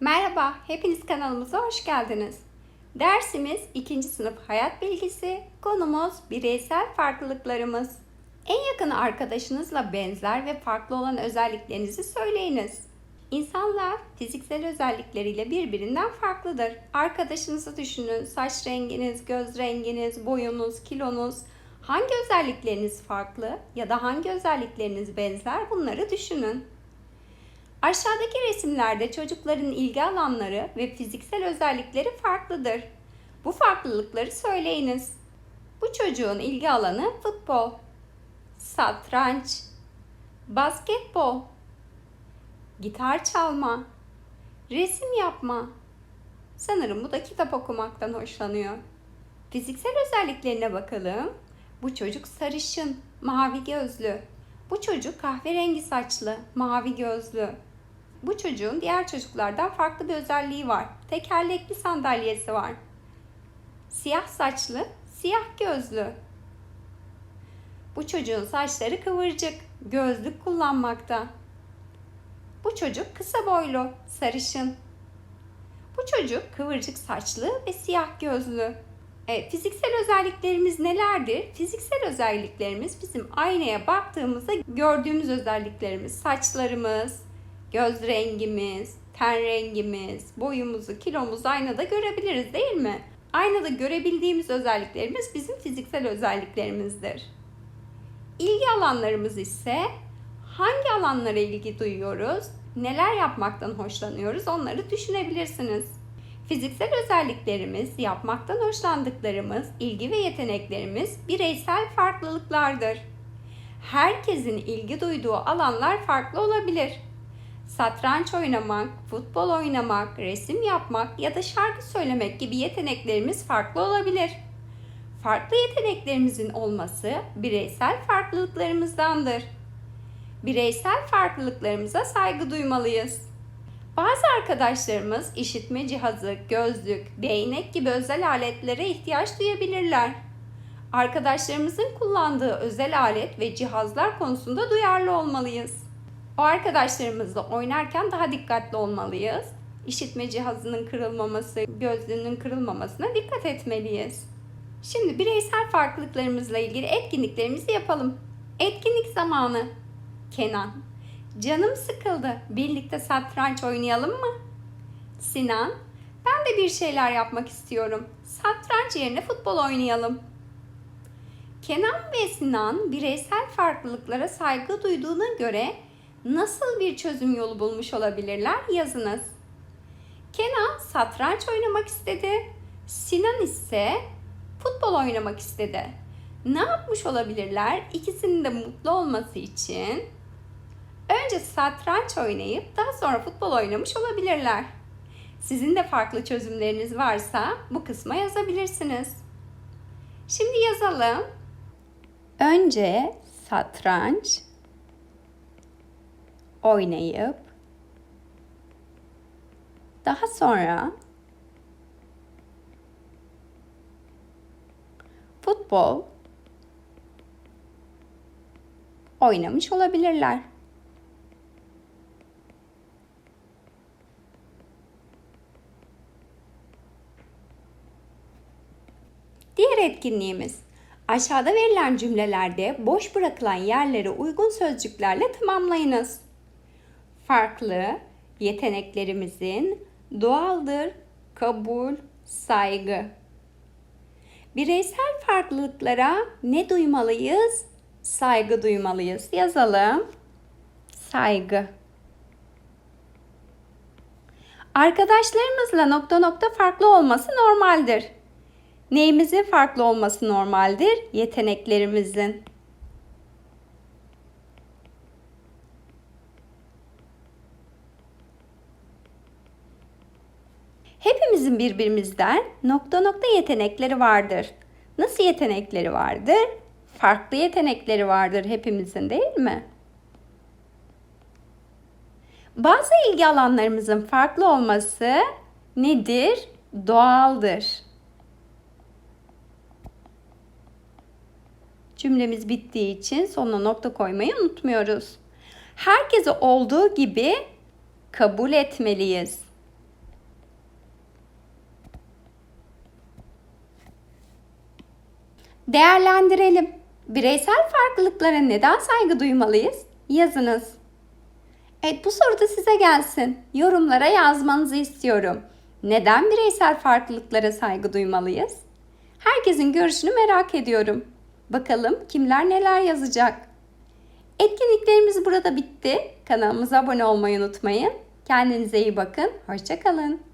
Merhaba, hepiniz kanalımıza hoş geldiniz. Dersimiz 2. sınıf hayat bilgisi, konumuz bireysel farklılıklarımız. En yakın arkadaşınızla benzer ve farklı olan özelliklerinizi söyleyiniz. İnsanlar fiziksel özellikleriyle birbirinden farklıdır. Arkadaşınızı düşünün, saç renginiz, göz renginiz, boyunuz, kilonuz, hangi özellikleriniz farklı ya da hangi özellikleriniz benzer bunları düşünün. Aşağıdaki resimlerde çocukların ilgi alanları ve fiziksel özellikleri farklıdır. Bu farklılıkları söyleyiniz. Bu çocuğun ilgi alanı futbol, satranç, basketbol, gitar çalma, resim yapma. Sanırım bu da kitap okumaktan hoşlanıyor. Fiziksel özelliklerine bakalım. Bu çocuk sarışın, mavi gözlü. Bu çocuk kahverengi saçlı, mavi gözlü. Bu çocuğun diğer çocuklardan farklı bir özelliği var. Tekerlekli sandalyesi var. Siyah saçlı, siyah gözlü. Bu çocuğun saçları kıvırcık, gözlük kullanmakta. Bu çocuk kısa boylu, sarışın. Bu çocuk kıvırcık saçlı ve siyah gözlü. E, fiziksel özelliklerimiz nelerdir? Fiziksel özelliklerimiz bizim aynaya baktığımızda gördüğümüz özelliklerimiz. Saçlarımız, göz rengimiz, ten rengimiz, boyumuzu, kilomuzu aynada görebiliriz değil mi? Aynada görebildiğimiz özelliklerimiz bizim fiziksel özelliklerimizdir. İlgi alanlarımız ise hangi alanlara ilgi duyuyoruz, neler yapmaktan hoşlanıyoruz onları düşünebilirsiniz. Fiziksel özelliklerimiz, yapmaktan hoşlandıklarımız, ilgi ve yeteneklerimiz bireysel farklılıklardır. Herkesin ilgi duyduğu alanlar farklı olabilir. Satranç oynamak, futbol oynamak, resim yapmak ya da şarkı söylemek gibi yeteneklerimiz farklı olabilir. Farklı yeteneklerimizin olması bireysel farklılıklarımızdandır. Bireysel farklılıklarımıza saygı duymalıyız. Bazı arkadaşlarımız işitme cihazı, gözlük, değnek gibi özel aletlere ihtiyaç duyabilirler. Arkadaşlarımızın kullandığı özel alet ve cihazlar konusunda duyarlı olmalıyız. O arkadaşlarımızla oynarken daha dikkatli olmalıyız. İşitme cihazının kırılmaması, gözlüğünün kırılmamasına dikkat etmeliyiz. Şimdi bireysel farklılıklarımızla ilgili etkinliklerimizi yapalım. Etkinlik zamanı. Kenan. Canım sıkıldı. Birlikte satranç oynayalım mı? Sinan. Ben de bir şeyler yapmak istiyorum. Satranç yerine futbol oynayalım. Kenan ve Sinan bireysel farklılıklara saygı duyduğuna göre nasıl bir çözüm yolu bulmuş olabilirler yazınız. Kenan satranç oynamak istedi. Sinan ise futbol oynamak istedi. Ne yapmış olabilirler? İkisinin de mutlu olması için önce satranç oynayıp daha sonra futbol oynamış olabilirler. Sizin de farklı çözümleriniz varsa bu kısma yazabilirsiniz. Şimdi yazalım. Önce satranç oynayıp daha sonra futbol oynamış olabilirler. Diğer etkinliğimiz aşağıda verilen cümlelerde boş bırakılan yerleri uygun sözcüklerle tamamlayınız. Farklı yeteneklerimizin doğaldır, kabul, saygı. Bireysel farklılıklara ne duymalıyız? Saygı duymalıyız. Yazalım. Saygı. Arkadaşlarımızla nokta nokta farklı olması normaldir. Neyimizin farklı olması normaldir? Yeteneklerimizin. Hepimizin birbirimizden nokta nokta yetenekleri vardır. Nasıl yetenekleri vardır? Farklı yetenekleri vardır hepimizin değil mi? Bazı ilgi alanlarımızın farklı olması nedir? Doğaldır. Cümlemiz bittiği için sonuna nokta koymayı unutmuyoruz. Herkesi olduğu gibi kabul etmeliyiz. Değerlendirelim. Bireysel farklılıklara neden saygı duymalıyız? Yazınız. Evet bu soru da size gelsin. Yorumlara yazmanızı istiyorum. Neden bireysel farklılıklara saygı duymalıyız? Herkesin görüşünü merak ediyorum. Bakalım kimler neler yazacak. Etkinliklerimiz burada bitti. Kanalımıza abone olmayı unutmayın. Kendinize iyi bakın. Hoşçakalın.